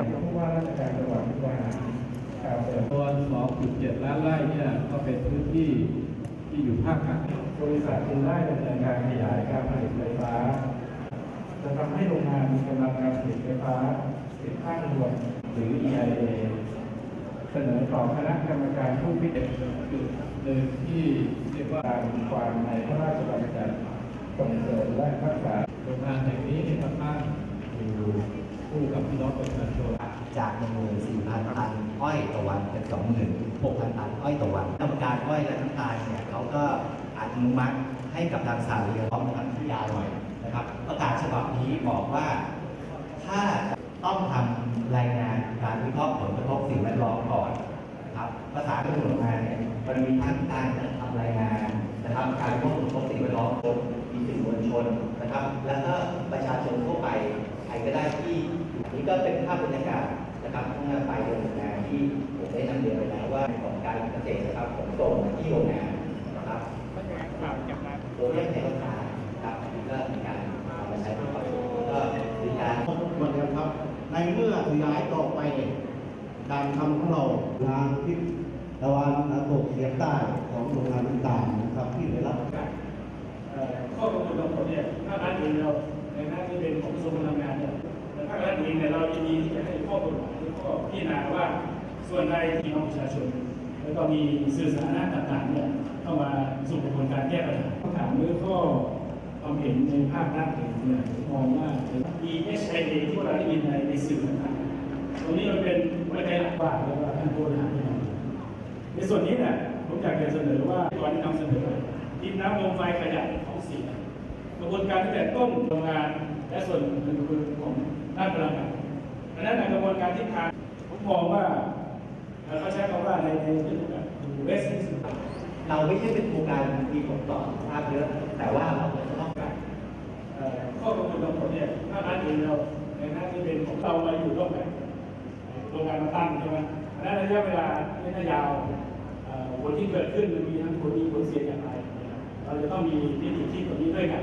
กับผู้ว่าราชการจังหวัดมุกดาหารกล่าวเปิดตัว2.7 ล้านไร่เนี่ยก็เป็นพื้นที่ที่อยู่ภาคกลางบริษัทจึงได้ดำเนินการขยายการผลิตไฟฟ้า จะทำให้โรงงานมีกำลังการผลิตไฟฟ้าสิบข้างรวมหรือ EIA เสนอต่อคณะกรรมการผู้พิจารณาจุดหนึ่งที่เรียกว่าการความในพระราชบัญญัติส่งเสริมและรักษาโรงงานแห่งนี้ที่มาตั้งอยู่คู่กับพี่น้องประชาชน จาก1 4 0 0 0 ตันอ้อยต่อวันเป็น 26,000 ตันอ้อยต่อวันกรรมการอ้อยและน้ำตาลเนี่ยเขาก็อนุมัติให้กับทางสาเรือพร้อมนะครับที่ยาหน่อยนะครับ ประกาศฉบับนี้บอกว่า ถ้าต้องทำรายงานการวิเคราะห์ผลกระทบสิ่งแวดล้อมก่อนนะครับภาษาที่หน่วยงานเนี่ยมันมีทั้งการทำรายงานนะครับ การวิเคราะห์ผลกระทบสิ่งแวดล้อมมีสื่อมวลชนนะครับ แล้วก็ประชาชนทั่วไปใครก็ได้ที่ นนี้ก็เป็นภาพบรรยากาศนะครับเมื่อปลายเดือนมีนาที่ผมได้นำเรียนไปแล้วว่าของการเกษตรนะครับขนส่งมาที่โรงงานนะครับโดยให้ในราคาครับก็มีการเอามาใช้เป็นประโยชน์ก็มีการควรนะครับ ในเมื่อขยายต่อไปการทำของเราทางทิศตะวันตกเฉียงใต้ของโรงงานต่างๆนะครับที่ได้รับข้อกำหนดของผมเนี่ยภาครัฐเองเราในหน้าที่เป็นของกระทรวงพลังงานเนี่ย ภาครัฐเองเนี่ยเรายินดีที่จะให้ข้อกฎหมายข้อพิจารณาว่าส่วนใดที่น้องประชาชน แล้วก็มีสื่อสารต่างๆเนี่ยเข้ามาสู่กระบวนการแก้ปัญหาคำถามหรือข้อความเห็นในภาครัฐเองเนี่ยมองว่า EHIA ที่เราได้ยินในในสื่อต่างๆตรงนี้มันเป็นหัวใจหลักว่าแล้วก็ท่านผู้บริหารที่ทำในส่วนนี้เนี่ยผมอยากจะเสนอว่าก่อนที่นำเสนอดินน้ำลมไฟขยะของเสียกระบวนการตั้งแต่ต้นโรงงานและส่วนอื่นๆของ ด้านพลังงานดังนั้นในกระบวนการทิศทางผมมองว่าเขาใช้คำว่าในในเรื่องแบบเวสต์สุดเราไม่ใช่เป็นโครงการมีผลต่อสุขภาพเยอะแต่ว่าเราจะต้องการข้อกำหนดของผมเนี่ยถ้าร้านเองเราในหน้าที่เป็นของเรามาอยู่ร่วมกันโรงงานมาตั้งใช่ไหมอันนั้นระยะเวลาไม่น่ายาวผลที่เกิดขึ้นมันมีทั้งผลดีผลเสียอย่างไร เราจะต้องมีวิธีคิดตรงนี้ด้วยกัน